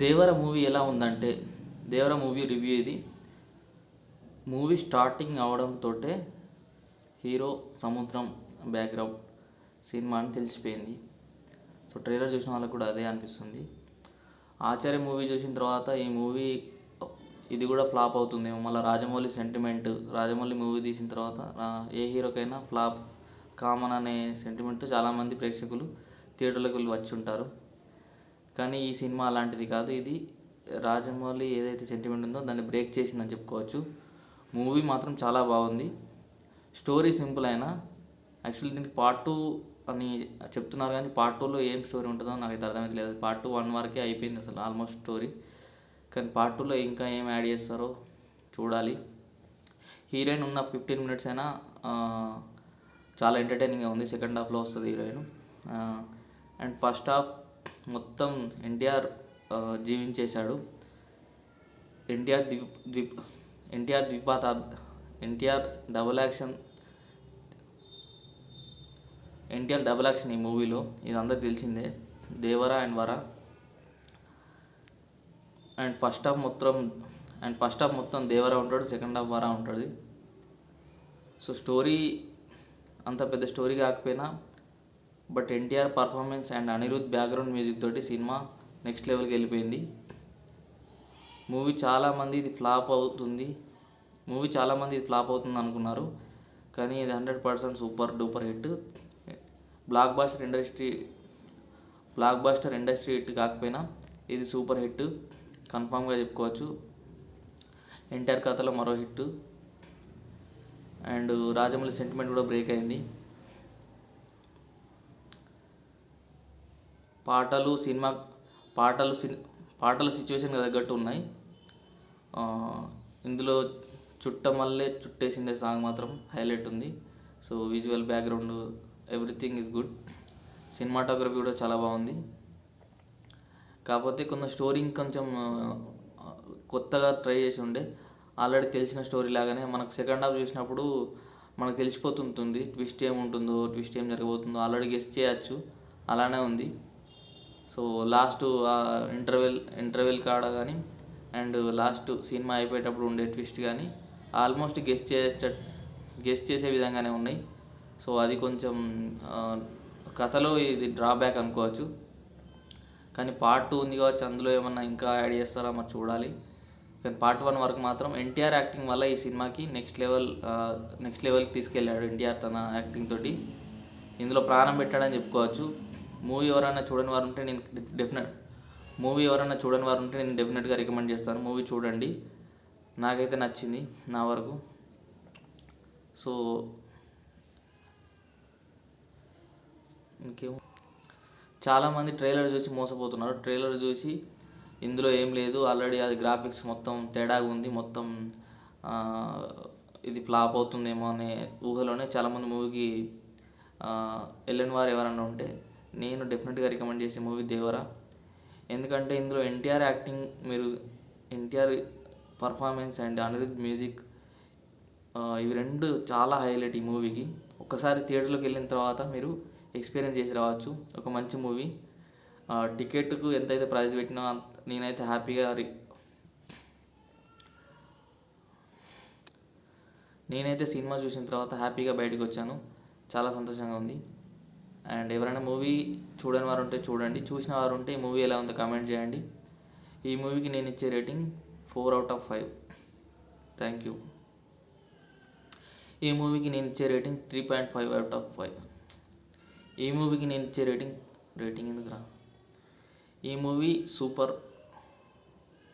దేవర movie ఎలా ఉందంటే Devara movie review ఇది. మూవీ స్టార్టింగ్ అవడంతో హీరో సముద్రం బ్యాక్గ్రౌండ్ సినిమా అని తెలిసిపోయింది. సో ట్రైలర్ చూసిన వాళ్ళకి కూడా అదే అనిపిస్తుంది. ఆచార్య మూవీ చూసిన తర్వాత ఈ మూవీ ఇది కూడా ఫ్లాప్ అవుతుంది మళ్ళీ రాజమౌళి సెంటిమెంట్ రాజమౌళి మూవీ తీసిన తర్వాత ఏ హీరోకైనా ఫ్లాప్ కామన్ అనే సెంటిమెంట్తో చాలామంది ప్రేక్షకులు థియేటర్లకు వెళ్ళి వచ్చి ఉంటారు. కానీ ఈ సినిమా అలాంటిది కాదు. ఇది రాజమౌళి ఏదైతే సెంటిమెంట్ ఉందో దాన్ని బ్రేక్ చేసిందని చెప్పుకోవచ్చు. మూవీ మాత్రం చాలా బాగుంది. స్టోరీ సింపుల్ అయినా యాక్చువల్లీ దీనికి పార్ట్ టూ అని చెప్తున్నారు కానీ పార్ట్ టూలో ఏం స్టోరీ ఉంటుందో నాకు అయితే అర్థమవుతలేదు పార్ట్ టూ వన్ వరకే అయిపోయింది అసలు ఆల్మోస్ట్ స్టోరీ కానీ పార్ట్ టూలో ఇంకా ఏం యాడ్ చేస్తారో చూడాలి. హీరోయిన్ ఉన్న ఫిఫ్టీన్ మినిట్స్ అయినా చాలా ఎంటర్టైనింగ్గా ఉంది. సెకండ్ హాఫ్లో వస్తుంది హీరోయిన్ అండ్ ఫస్ట్ హాఫ్ మొత్తం ఎన్టీఆర్ జీవించేశాడు. ఎన్టీఆర్ ద్వీప్ ద్వీప్ NTR ద్విపాత NTR double action NTR double action ఈ మూవీలో ఇది అందరికి తెలిసిందే. Devara and Vara. And first half మొత్తం అండ్ ఫస్ట్ హాఫ్ మొత్తం దేవరా ఉంటాడు సెకండ్ హాఫ్ వరా ఉంటుంది. సో స్టోరీ అంత పెద్ద స్టోరీ కాకపోయినా but NTR performance and Anirudh background music తోటి సినిమా నెక్స్ట్ లెవెల్కి వెళ్ళిపోయింది. మూవీ చాలామంది ఇది ఫ్లాప్ అవుతుంది. మూవీ చాలామంది ఇది ఫ్లాప్ అవుతుంది అనుకున్నారు. కానీ ఇది hundred percent super duper hit. Blockbuster industry blockbuster industry hit కాకపోయినా ఇది సూపర్ హిట్. కన్ఫామ్గా చెప్పుకోవచ్చు. ఎన్టీఆర్ కథలో మరో హిట్. అండ్ రాజమౌళి సెంటిమెంట్ కూడా బ్రేక్ అయింది. పాటలు సినిమా పాటలు పాటలు సిచ్యువేషన్కి తగ్గట్టు ఉన్నాయి. ఇందులో చుట్టమల్లే చుట్టేసిందే సాంగ్ మాత్రం హైలైట్ ఉంది. So visual background everything is good. Cinematography కూడా చాలా బాగుంది. కాకపోతే కొంత స్టోరీ కొంచెం కొత్తగా ట్రై చేసి ఉండే. ఆల్రెడీ తెలిసిన స్టోరీ లాగానే మనకు సెకండ్ హాఫ్ చూసినప్పుడు మనకు తెలిసిపోతుంటుంది. ట్విస్ట్ ఏముంటుందో ట్విస్ట్ ఏం జరగబోతుందో ఆల్రెడీ గెస్ట్ చేయొచ్చు. అలానే ఉంది. సో లాస్ట్ ఇంటర్వెల్ ఇంటర్వెల్ కాడ కానీ అండ్ లాస్ట్ సినిమా అయిపోయేటప్పుడు ఉండే ట్విస్ట్ కానీ ఆల్మోస్ట్ గెస్ట్ చేసే గెస్ట్ చేసే విధంగానే ఉన్నాయి. సో అది కొంచెం కథలో ఇది డ్రాబ్యాక్ అనుకోవచ్చు. కానీ పార్ట్ టూ ఉంది కావచ్చు అందులో ఏమన్నా ఇంకా యాడ్ చేస్తారా మరి చూడాలి. కానీ పార్ట్ వన్ వరకు మాత్రం ఎన్టీఆర్ యాక్టింగ్ వల్ల ఈ సినిమాకి నెక్స్ట్ లెవెల్ నెక్స్ట్ లెవెల్కి తీసుకెళ్ళాడు ఎన్టీఆర్ తన యాక్టింగ్ తోటి. ఇందులో ప్రాణం పెట్టాడని చెప్పుకోవచ్చు. మూవీ ఎవరైనా చూడని వారు ఉంటే నేను డెఫినెట్ మూవీ ఎవరైనా చూడని వారు ఉంటే నేను డెఫినెట్గా రికమెండ్ చేస్తాను. మూవీ చూడండి. నాకైతే నచ్చింది నా వరకు. సో ఇంకేం? చాలామంది ట్రైలర్ చూసి మోసపోతున్నారు. ట్రైలర్ చూసి ఇందులో ఏం లేదు. ఆల్రెడీ అది గ్రాఫిక్స్ మొత్తం తేడాగా ఉంది. మొత్తం ఇది ఫ్లాప్ అవుతుందేమో అనే ఊహలోనే చాలామంది మూవీకి వెళ్ళని వారు ఎవరన్నా ఉంటే నేను డెఫినెట్గా రికమెండ్ చేసే మూవీ దేవరా. ఎందుకంటే ఇందులో ఎన్టీఆర్ యాక్టింగ్ మీరు NTR performance and Anirudh music ఇవి రెండు చాలా హైలైట్ ఈ మూవీకి ఒక్కసారి థియేటర్లోకి వెళ్ళిన తర్వాత మీరు ఎక్స్పీరియన్స్ చేసి రావచ్చు. ఒక మంచి మూవీ టికెట్కు ఎంతైతే ప్రైస్ పెట్టినా నేనైతే హ్యాపీగా రి- నేనైతే సినిమా చూసిన తర్వాత హ్యాపీగా బయటకు వచ్చాను. చాలా సంతోషంగా ఉంది. అండ్ ఎవరైనా మూవీ చూడని వారు ఉంటే చూడండి. చూసిన వారు ఉంటే ఈ మూవీ ఎలా ఉందో కామెంట్ చేయండి. ఈ మూవీకి నేను ఇచ్చే rating four out of five thank you ఈ మూవీకి నేను ఇచ్చే rating three point five out of five ఈ మూవీకి నేను ఇచ్చే రేటింగ్ రేటింగ్ ఎందుకురా? ఈ మూవీ సూపర్.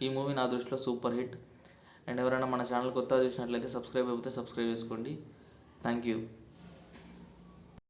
ఈ మూవీ నా దృష్టిలో సూపర్ హిట్. అండ్ ఎవరైనా మన ఛానల్ కొత్తగా చూసినట్లయితే సబ్స్క్రైబ్ అయిపోతే సబ్స్క్రైబ్ చేసుకోండి. Thank you